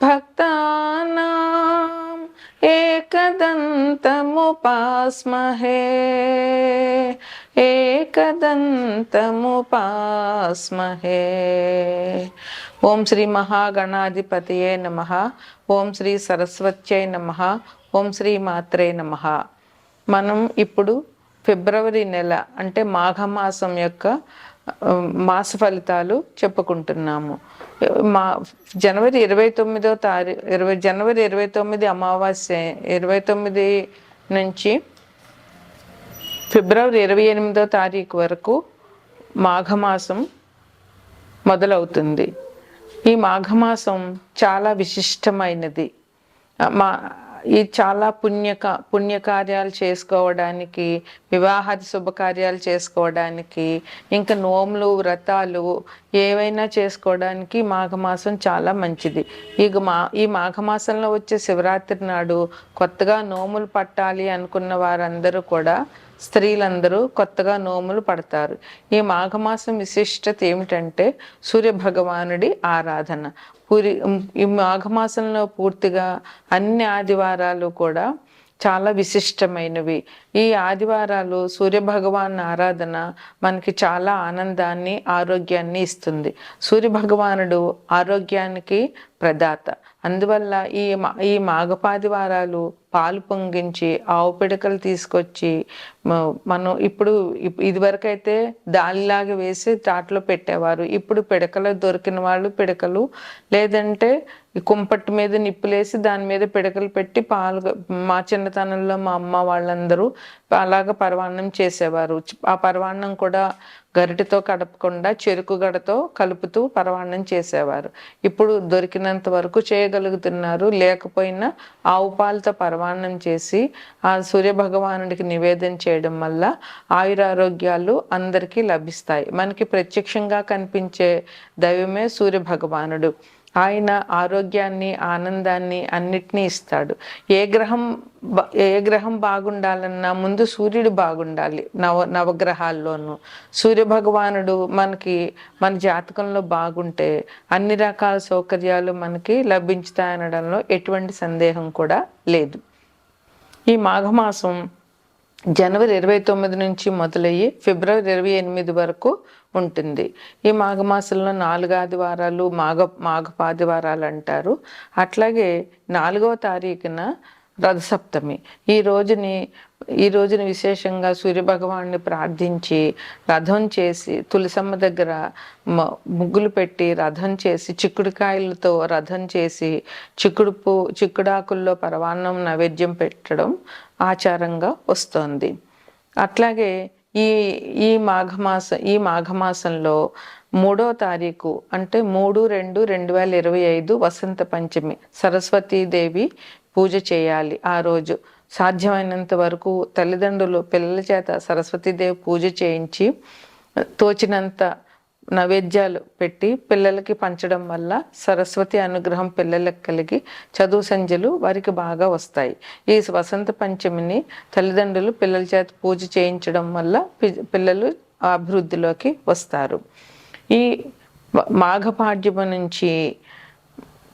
భక్తానాం ఏకదంతముపాస్మహే ఏకదంతముపాస్మహే ఓం శ్రీ మహాగణాధిపతియే నమ ఓం శ్రీ సరస్వత్యే నమ ఓం శ్రీ మాత్రే నమ మనం ఇప్పుడు ఫిబ్రవరి నెల అంటే మాఘమాసం యొక్క మాస ఫలితాలు చెప్పుకుంటున్నాము. మా జనవరి ఇరవై తొమ్మిదో తారీఖు ఇరవై జనవరి ఇరవై తొమ్మిది అమావాస్య ఇరవై తొమ్మిది నుంచి ఫిబ్రవరి ఇరవై ఎనిమిదో తారీఖు వరకు మాఘమాసం మొదలవుతుంది. ఈ మాఘమాసం చాలా విశిష్టమైనది. మా ఈ చాలా పుణ్యక పుణ్యకార్యాలు చేసుకోవడానికి వివాహాది శుభకార్యాలు చేసుకోవడానికి ఇంకా నోములు వ్రతాలు ఏవైనా చేసుకోవడానికి మాఘమాసం చాలా మంచిది. ఈ మా ఈ మాఘమాసంలో వచ్చే శివరాత్రి నాడు కొత్తగా నోములు పట్టాలి అనుకున్న వారందరూ కూడా స్త్రీలందరూ కొత్తగా నోములు పడతారు. ఈ మాఘమాసం విశిష్టత ఏమిటంటే సూర్య భగవానుడి ఆరాధన. పూరి ఈ మాఘమాసంలో పూర్తిగా అన్ని ఆదివారాలు కూడా చాలా విశిష్టమైనవి. ఈ ఆదివారాలు సూర్య భగవాన్ ఆరాధన మనకి చాలా ఆనందాన్ని ఆరోగ్యాన్ని ఇస్తుంది. సూర్య భగవానుడు ఆరోగ్యానికి ప్రదాత. అందువల్ల ఈ మా ఈ మాఘపాదివారాలు పాలు పొంగించి ఆవు పిడకలు తీసుకొచ్చి మనం ఇప్పుడు ఇదివరకైతే దాలిలాగా వేసి తాటలో పెట్టేవారు. ఇప్పుడు పిడకలు దొరికిన వాళ్ళు పిడకలు లేదంటే కుంపట్టు కుంపటి మీద నిప్పులేసి దాని మీద పిడకలు పెట్టి పాలు మా చిన్నతనంలో మా అమ్మ వాళ్ళందరూ అలాగ పరవాన్నం చేసేవారు. ఆ పరవాన్నం కూడా గరిటితో కడపకుండా చెరుకు గడతో కలుపుతూ పరవాన్నం చేసేవారు. ఇప్పుడు దొరికినంత వరకు చేయగలుగుతున్నారు. లేకపోయినా ఆవు పాలతో పరవాన్నం చేసి ఆ సూర్య భగవానుడికి నివేదన చేయడం వల్ల ఆయురారోగ్యాలు అందరికీ లభిస్తాయి. మనకి ప్రత్యక్షంగా కనిపించే దైవమే సూర్య భగవానుడు ఆయన ఆరోగ్యాన్ని ఆనందాన్ని అన్నిటినీ ఇస్తాడు. ఏ గ్రహం ఏ గ్రహం బాగుండాలన్నా ముందు సూర్యుడు బాగుండాలి. నవ నవగ్రహాల్లోనూ. సూర్య భగవానుడు మనకి మన జాతకంలో బాగుంటే అన్ని రకాల సౌకర్యాలు మనకి లభించుతాయనడంలో ఎటువంటి సందేహం కూడా లేదు. ఈ మాఘమాసం జనవరి ఇరవై తొమ్మిది నుంచి మొదలయ్యి ఫిబ్రవరి ఇరవై ఎనిమిది వరకు ఉంటుంది. ఈ మాఘమాసంలో నాలుగు ఆదివారాలు మాఘ మాఘపాదివారాలు అంటారు అట్లాగే నాలుగవ తారీఖున రథసప్తమి. ఈ రోజుని ఈ రోజున విశేషంగా సూర్యభగవాన్ని ప్రార్థించి రథం చేసి తులసమ్మ దగ్గర ముగ్గులు పెట్టి రథం చేసి చిక్కుడుకాయలతో రథం చేసి చిక్కుడు పూ చిక్కుడాకుల్లో పరవాన్నం నైవేద్యం పెట్టడం ఆచారంగా వస్తోంది. అట్లాగే ఈ ఈ మాఘమాస ఈ మాఘమాసంలో మూడో తారీఖు అంటే మూడు రెండు రెండు వేల ఇరవై ఐదు వసంత పంచమి సరస్వతీదేవి పూజ చేయాలి ఆ రోజు. సాధ్యమైనంత వరకు తల్లిదండ్రులు పిల్లల చేత సరస్వతీదేవి పూజ చేయించి తోచినంత నైవేద్యాలు పెట్టి పిల్లలకి పంచడం వల్ల సరస్వతి అనుగ్రహం పిల్లలకు కలిగి చదువు సంధ్యలు వారికి బాగా వస్తాయి. ఈ వసంత పంచమిని తల్లిదండ్రులు పిల్లల చేత పూజ చేయించడం వల్ల పిల్లలు అభివృద్ధిలోకి వస్తారు. ఈ మాఘపాడ్యము నుంచి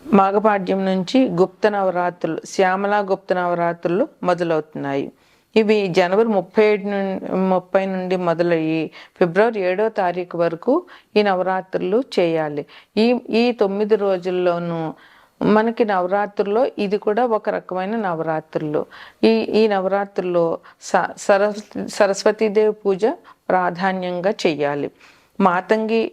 మాఘపాడ్యం నుంచి గుప్త నవరాత్రులు శ్యామలా గుప్త నవరాత్రులు మొదలవుతున్నాయి. ఇవి జనవరి ముప్పై ఏడు నుండి ముప్పై నుండి మొదలయ్యి ఫిబ్రవరి ఏడో తారీఖు వరకు ఈ నవరాత్రులు చేయాలి. ఈ ఈ తొమ్మిది రోజుల్లోనూ మనకి నవరాత్రుల్లో ఇది కూడా ఒక రకమైన నవరాత్రులు. ఈ ఈ నవరాత్రుల్లో స సరస్వతి సరస్వతీదేవి పూజ ప్రాధాన్యంగా చెయ్యాలి మాతంగి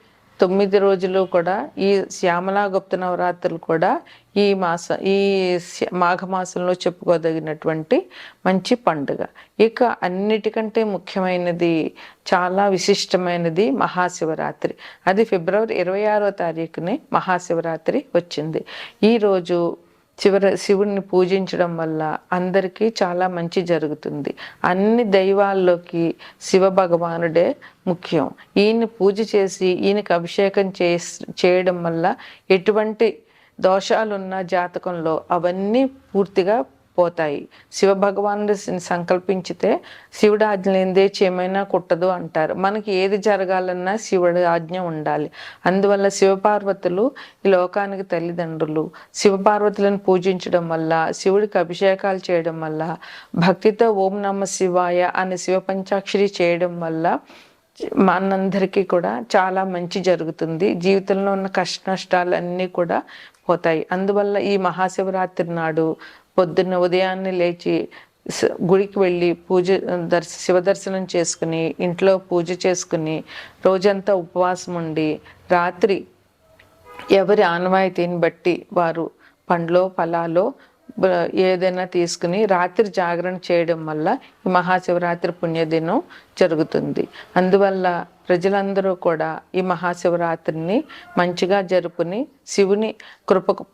తొమ్మిది రోజులు కూడా ఈ శ్యామలా గుప్త నవరాత్రులు కూడా ఈ మాస ఈ మాఘమాసంలో చెప్పుకోదగినటువంటి మంచి పండుగ. ఇక అన్నిటికంటే ముఖ్యమైనది చాలా విశిష్టమైనది మహాశివరాత్రి. అది ఫిబ్రవరి ఇరవై ఆరో తారీఖునే మహాశివరాత్రి వచ్చింది. ఈరోజు చివరి శివుడిని పూజించడం వల్ల అందరికీ చాలా మంచి జరుగుతుంది. అన్ని దైవాల్లోకి శివ భగవానుడే ముఖ్యం. ఈయన్ని పూజ చేసి ఈయనకి అభిషేకం చే చేయడం వల్ల ఎటువంటి దోషాలున్న జాతకంలో అవన్నీ పూర్తిగా పోతాయి. శివ భగవానుడు సంకల్పించితే శివుడు ఆజ్ఞ లేనిదే చేయమైనా కుట్టదు అంటారు. మనకి ఏది జరగాలన్నా శివుడి ఆజ్ఞ ఉండాలి. అందువల్ల శివపార్వతులు ఈ లోకానికి తల్లిదండ్రులు. శివపార్వతులను పూజించడం వల్ల శివుడికి అభిషేకాలు చేయడం వల్ల భక్తితో ఓం నమ శివాయ అనే శివ పంచాక్షరి చేయడం వల్ల మనందరికీ కూడా చాలా మంచి జరుగుతుంది. జీవితంలో ఉన్న కష్ట నష్టాలు అన్నీ కూడా పోతాయి. అందువల్ల ఈ మహాశివరాత్రి నాడు పొద్దున్న ఉదయాన్నే లేచి గుడికి వెళ్ళి పూజ దర్శ శివ దర్శనం చేసుకుని ఇంట్లో పూజ చేసుకుని రోజంతా ఉపవాసం ఉండి రాత్రి ఎవరి ఆనవాయితీని బట్టి వారు పండ్లో ఫలాలో ఏదైనా తీసుకుని రాత్రి జాగరణ చేయడం వల్ల ఈ మహాశివరాత్రి పుణ్యదినం జరుగుతుంది. అందువల్ల ప్రజలందరూ కూడా ఈ మహాశివరాత్రిని మంచిగా జరుపుని శివుని కృపకు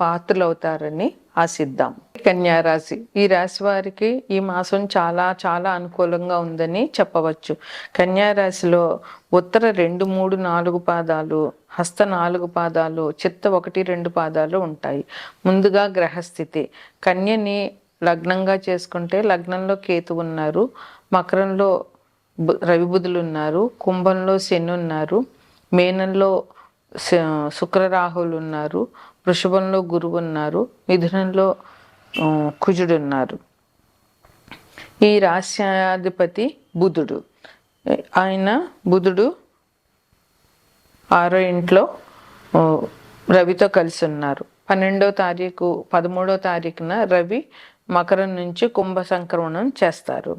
పాత్రలవుతారని ఆశిద్దాం. కన్యారాశి ఈ రాశి వారికి ఈ మాసం చాలా చాలా అనుకూలంగా ఉందని చెప్పవచ్చు. కన్యారాశిలో ఉత్తర రెండు మూడు నాలుగు పాదాలు హస్త నాలుగు పాదాలు చిత్త ఒకటి రెండు పాదాలు ఉంటాయి. ముందుగా గ్రహస్థితి. కన్యని లగ్నంగా చేసుకుంటే లగ్నంలో కేతు ఉన్నారు. మకరంలో బు- రవి బుధులు ఉన్నారు కుంభంలో శని ఉన్నారు మేనంలో శ- ఉన్నారు వృషభంలో గురువు ఉన్నారు మిథునంలో కుజుడు ఉన్నారు ఈ రాశ్యాధిపతి బుధుడు. ఆయన బుధుడు ఆరో ఇంట్లో రవితో కలిసి ఉన్నారు పన్నెండో తారీఖు పదమూడో తారీఖున రవి మకరం నుంచి కుంభ సంక్రమణం చేస్తారు.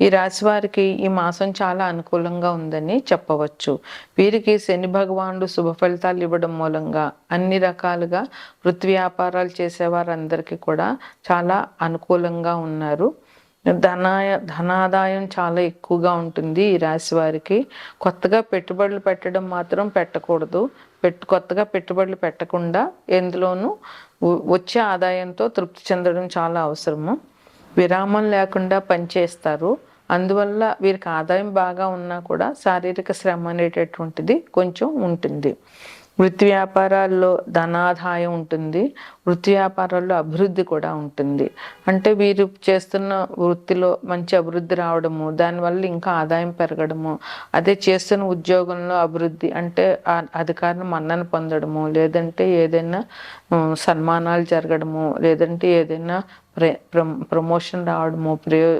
ఈ రాశి వారికి ఈ మాసం చాలా అనుకూలంగా ఉందని చెప్పవచ్చు. వీరికి శని భగవానుడు శుభ ఫలితాలు ఇవ్వడం మూలంగా అన్ని రకాలుగా వృత్తి వ్యాపారాలు చేసేవారందరికీ కూడా చాలా అనుకూలంగా ఉన్నారు. ధనాయ ధనాదాయం చాలా ఎక్కువగా ఉంటుంది ఈ రాశి వారికి. కొత్తగా పెట్టుబడులు పెట్టడం మాత్రం పెట్టకూడదు. పెట్టు కొత్తగా పెట్టుబడులు పెట్టకుండా ఎందులోనూ వచ్చే ఆదాయంతో తృప్తి చెందడం చాలా అవసరము. విరామం లేకుండా పనిచేస్తారు అందువల్ల వీరికి ఆదాయం బాగా ఉన్నా కూడా శారీరక శ్రమ అనేటటువంటిది కొంచెం ఉంటుంది. వృత్తి వ్యాపారాల్లో ధనాదాయం ఉంటుంది వృత్తి వ్యాపారాల్లో అభివృద్ధి కూడా ఉంటుంది. అంటే వీరు చేస్తున్న వృత్తిలో మంచి అభివృద్ధి రావడము దానివల్ల ఇంకా ఆదాయం పెరగడము అదే చేస్తున్న ఉద్యోగంలో అభివృద్ధి అంటే ఆ మన్నన పొందడము లేదంటే ఏదైనా సన్మానాలు జరగడము లేదంటే ఏదైనా ప్రె ప్రమోషన్ రావడము ప్రయో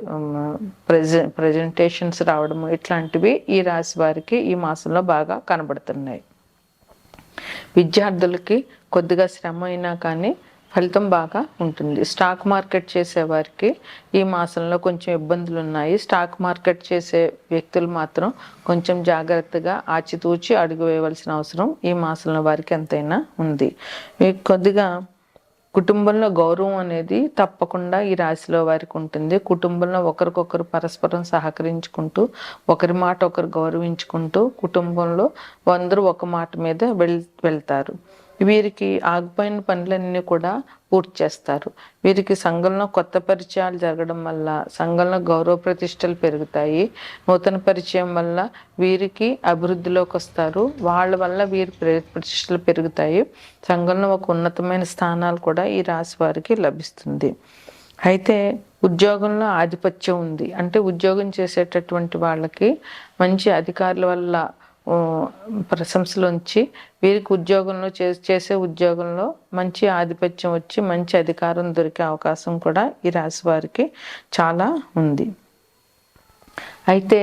ప్రెజ ప్రజెంటేషన్స్ రావడము ఇట్లాంటివి ఈ రాశి వారికి ఈ మాసంలో బాగా కనబడుతున్నాయి. విద్యార్థులకి కొద్దిగా శ్రమ అయినా కానీ ఫలితం బాగా ఉంటుంది. స్టాక్ మార్కెట్ చేసేవారికి ఈ మాసంలో కొంచెం ఇబ్బందులు ఉన్నాయి. స్టాక్ మార్కెట్ చేసే వ్యక్తులు మాత్రం కొంచెం జాగ్రత్తగా ఆచితూచి అడుగు వేయవలసిన అవసరం ఈ మాసంలో వారికి ఎంతైనా ఉంది. మీకు కొద్దిగా కుటుంబంలో గౌరవం అనేది తప్పకుండా ఈ రాశిలో వారికి ఉంటుంది. కుటుంబంలో ఒకరికొకరు పరస్పరం సహకరించుకుంటూ ఒకరి మాట ఒకరు గౌరవించుకుంటూ కుటుంబంలో అందరూ ఒక మాట మీద వెళ్ వెళ్తారు. వీరికి ఆగిపోయిన పనులన్నీ కూడా పూర్తి చేస్తారు. వీరికి సంఘంలో కొత్త పరిచయాలు జరగడం వల్ల సంఘంలో గౌరవ ప్రతిష్టలు పెరుగుతాయి. నూతన పరిచయం వల్ల వీరికి అభివృద్ధిలోకి వస్తారు. వాళ్ళ వల్ల వీరి ప్రతిష్టలు పెరుగుతాయి. సంఘంలో ఒక ఉన్నతమైన స్థానాలు కూడా ఈ రాశి వారికి లభిస్తుంది. అయితే ఉద్యోగంలో ఆధిపత్యం ఉంది. అంటే ఉద్యోగం చేసేటటువంటి వాళ్ళకి మంచి అధికారుల వల్ల ప్రశంసలు ఉంచి వీరికి ఉద్యోగంలో చే చేసే ఉద్యోగంలో మంచి ఆధిపత్యం వచ్చి మంచి అధికారం దొరికే అవకాశం కూడా ఈ రాశి వారికి చాలా ఉంది. అయితే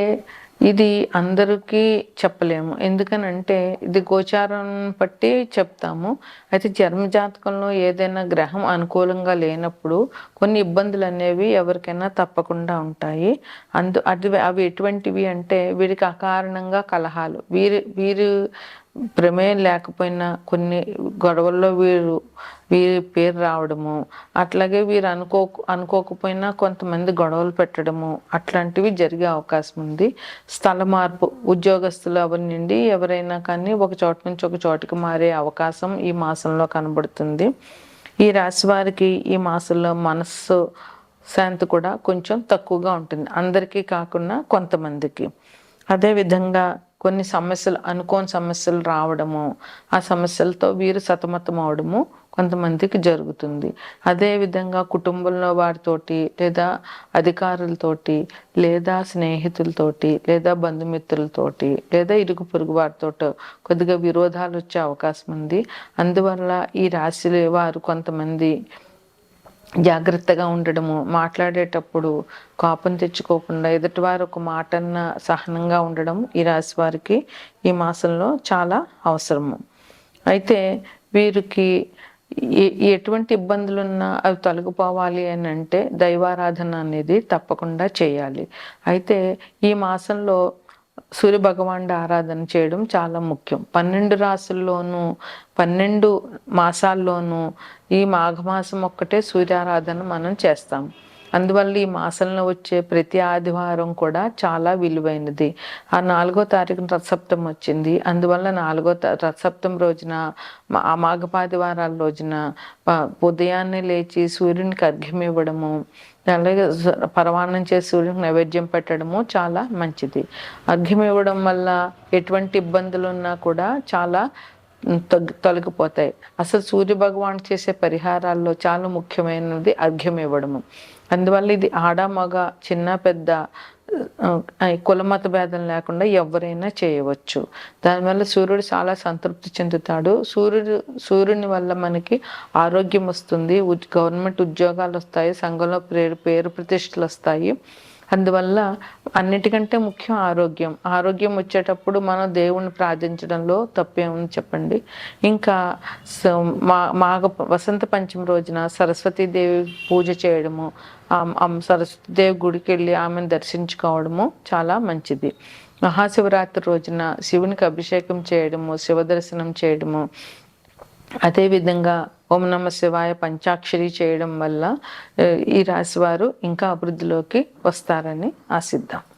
ఇది అందరికీ చెప్పలేము. ఎందుకనంటే ఇది గోచారం బట్టి చెప్తాము. అయితే జన్మజాతకంలో ఏదైనా గ్రహం అనుకూలంగా లేనప్పుడు కొన్ని ఇబ్బందులు అనేవి ఎవరికైనా తప్పకుండా ఉంటాయి. అందు అది అవి ఎటువంటివి అంటే వీరికి అకారణంగా కలహాలు. వీరి వీరు ప్రమేయం లేకపోయినా కొన్ని గొడవల్లో వీరు వీరి పేరు రావడము అట్లాగే వీరు అనుకో అనుకోకపోయినా కొంతమంది గొడవలు పెట్టడము అట్లాంటివి జరిగే అవకాశం ఉంది. స్థల మార్పు ఉద్యోగస్తులు ఎవరి నుండి ఎవరైనా కానీ ఒక చోట నుంచి ఒక చోటుకి మారే అవకాశం ఈ మాసంలో కనబడుతుంది. ఈ రాశి వారికి ఈ మాసంలో మనస్సు శాంతి కూడా కొంచెం తక్కువగా ఉంటుంది. అందరికీ కాకుండా కొంతమందికి. అదేవిధంగా కొన్ని సమస్యలు అనుకోని సమస్యలు రావడము ఆ సమస్యలతో వీరు సతమతం అవడము కొంతమందికి జరుగుతుంది. అదేవిధంగా కుటుంబంలో వారితోటి లేదా అధికారులతోటి లేదా స్నేహితులతోటి లేదా బంధుమిత్రులతోటి లేదా ఇరుగు పొరుగు వారితో కొద్దిగా విరోధాలు వచ్చే అవకాశం ఉంది. అందువల్ల ఈ రాశి వారు కొంతమంది జాగ్రత్తగా ఉండడము మాట్లాడేటప్పుడు కోపం తెచ్చుకోకుండా ఎదుటివారు ఒక మాటన్న సహనంగా ఉండడం ఈ రాశి వారికి ఈ మాసంలో చాలా అవసరము. అయితే వీరికి ఎటువంటి ఇబ్బందులున్నా అవి తొలగిపోవాలి అని అంటే దైవారాధన అనేది తప్పకుండా చేయాలి. అయితే ఈ మాసంలో సూర్యభగవానుడి ఆరాధన చేయడం చాలా ముఖ్యం. పన్నెండు రాసుల్లోనూ పన్నెండు మాసాల్లోనూ ఈ మాఘమాసం ఒక్కటే సూర్యారాధన మనం చేస్తాం. అందువల్ల ఈ మాసంలో వచ్చే ప్రతి ఆదివారం కూడా చాలా విలువైనది. ఆ నాలుగో తారీఖున రథసప్తం వచ్చింది. అందువల్ల నాలుగో రథసప్తం రోజున ఆ మాఘపాదివారాల రోజున ఉదయాన్నే లేచి సూర్యునికి అర్ఘ్యం ఇవ్వడము అలాగే పరమాన్నం చేసి సూర్యునికి నైవేద్యం పెట్టడము చాలా మంచిది. అర్ఘ్యం ఇవ్వడం వల్ల ఎటువంటి ఇబ్బందులు ఉన్నా కూడా చాలా తొలగిపోతాయి. అసలు సూర్య భగవాన్ చేసే పరిహారాల్లో చాలా ముఖ్యమైనది అర్ఘ్యం ఇవ్వడము. అందువల్ల ఇది ఆడ మగ చిన్న పెద్ద కులమత భేదం లేకుండా ఎవరైనా చేయవచ్చు. దానివల్ల సూర్యుడు చాలా సంతృప్తి చెందుతాడు. సూర్యుడు సూర్యుని వల్ల మనకి ఆరోగ్యం వస్తుంది. గవర్నమెంట్ ఉద్యోగాలు వస్తాయి. సంఘంలో పేరు పేరు ప్రతిష్టలు వస్తాయి. అందువల్ల అన్నిటికంటే ముఖ్యం ఆరోగ్యం. ఆరోగ్యం వచ్చేటప్పుడు మనం దేవుణ్ణి ప్రార్థించడంలో తప్పేముంది చెప్పండి. ఇంకా మా మాఘ వసంత పంచమి రోజున సరస్వతీదేవి పూజ చేయడము సరస్వతీదేవి గుడికి వెళ్ళి ఆమెను దర్శించుకోవడము చాలా మంచిది. మహాశివరాత్రి రోజున శివునికి అభిషేకం చేయడము శివ దర్శనం చేయడము అదేవిధంగా ఓం నమ శివాయ పంచాక్షరి చేయడం వల్ల ఈ రాశివారు ఇంకా అభివృద్ధిలోకి వస్తారని ఆశిద్దాం.